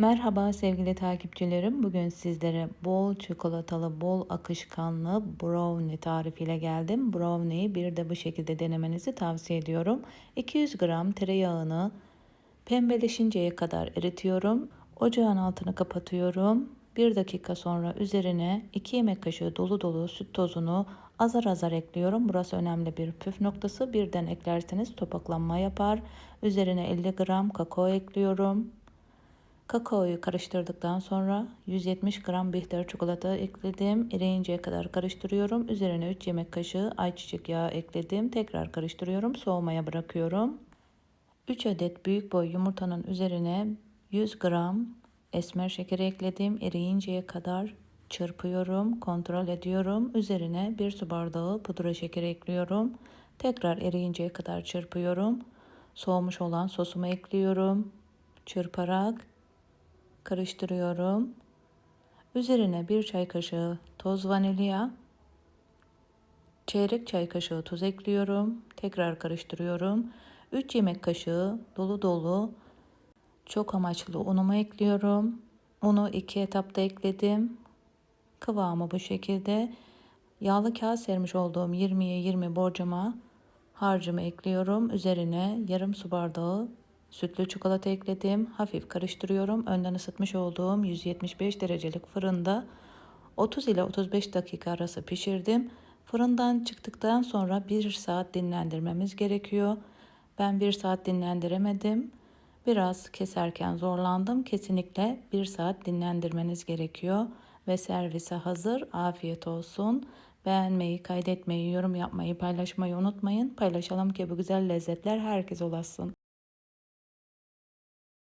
Merhaba sevgili takipçilerim. Bugün sizlere bol çikolatalı, bol akışkanlı brownie tarifiyle geldim. Brownie'yi bir de bu şekilde denemenizi tavsiye ediyorum. 200 gram tereyağını pembeleşinceye kadar eritiyorum. Ocağın altını kapatıyorum. 1 dakika sonra üzerine 2 yemek kaşığı dolu dolu süt tozunu azar azar ekliyorum. Burası önemli bir püf noktası. Birden eklerseniz topaklanma yapar. Üzerine 50 gram kakao ekliyorum. Kakaoyu karıştırdıktan sonra 170 gram bitter çikolata ekledim. Eriyinceye kadar karıştırıyorum. Üzerine 3 yemek kaşığı ayçiçek yağı ekledim. Tekrar karıştırıyorum. Soğumaya bırakıyorum. 3 adet büyük boy yumurtanın üzerine 100 gram esmer şekeri ekledim. Eriyinceye kadar çırpıyorum, kontrol ediyorum. Üzerine 1 su bardağı pudra şekeri ekliyorum. Tekrar eriyinceye kadar çırpıyorum. Soğumuş olan sosumu ekliyorum. Çırparak karıştırıyorum. Üzerine bir çay kaşığı toz vanilya, çeyrek çay kaşığı tuz ekliyorum. Tekrar karıştırıyorum. 3 yemek kaşığı dolu dolu çok amaçlı unumu ekliyorum. Unu iki etapta ekledim. Kıvamı bu şekilde. Yağlı kağıt sermiş olduğum 20'ye 20 borcama harcımı ekliyorum. Üzerine yarım su bardağı Sütlü çikolata ekledim. Hafif karıştırıyorum. Önden ısıtmış olduğum 175 derecelik fırında 30 ile 35 dakika arası pişirdim. Fırından çıktıktan sonra 1 saat dinlendirmemiz gerekiyor. Ben 1 saat dinlendiremedim. Biraz keserken zorlandım. Kesinlikle 1 saat dinlendirmeniz gerekiyor. Ve servise hazır. Afiyet olsun. Beğenmeyi, kaydetmeyi, yorum yapmayı, paylaşmayı unutmayın. Paylaşalım ki bu güzel lezzetler herkes ulaşsın.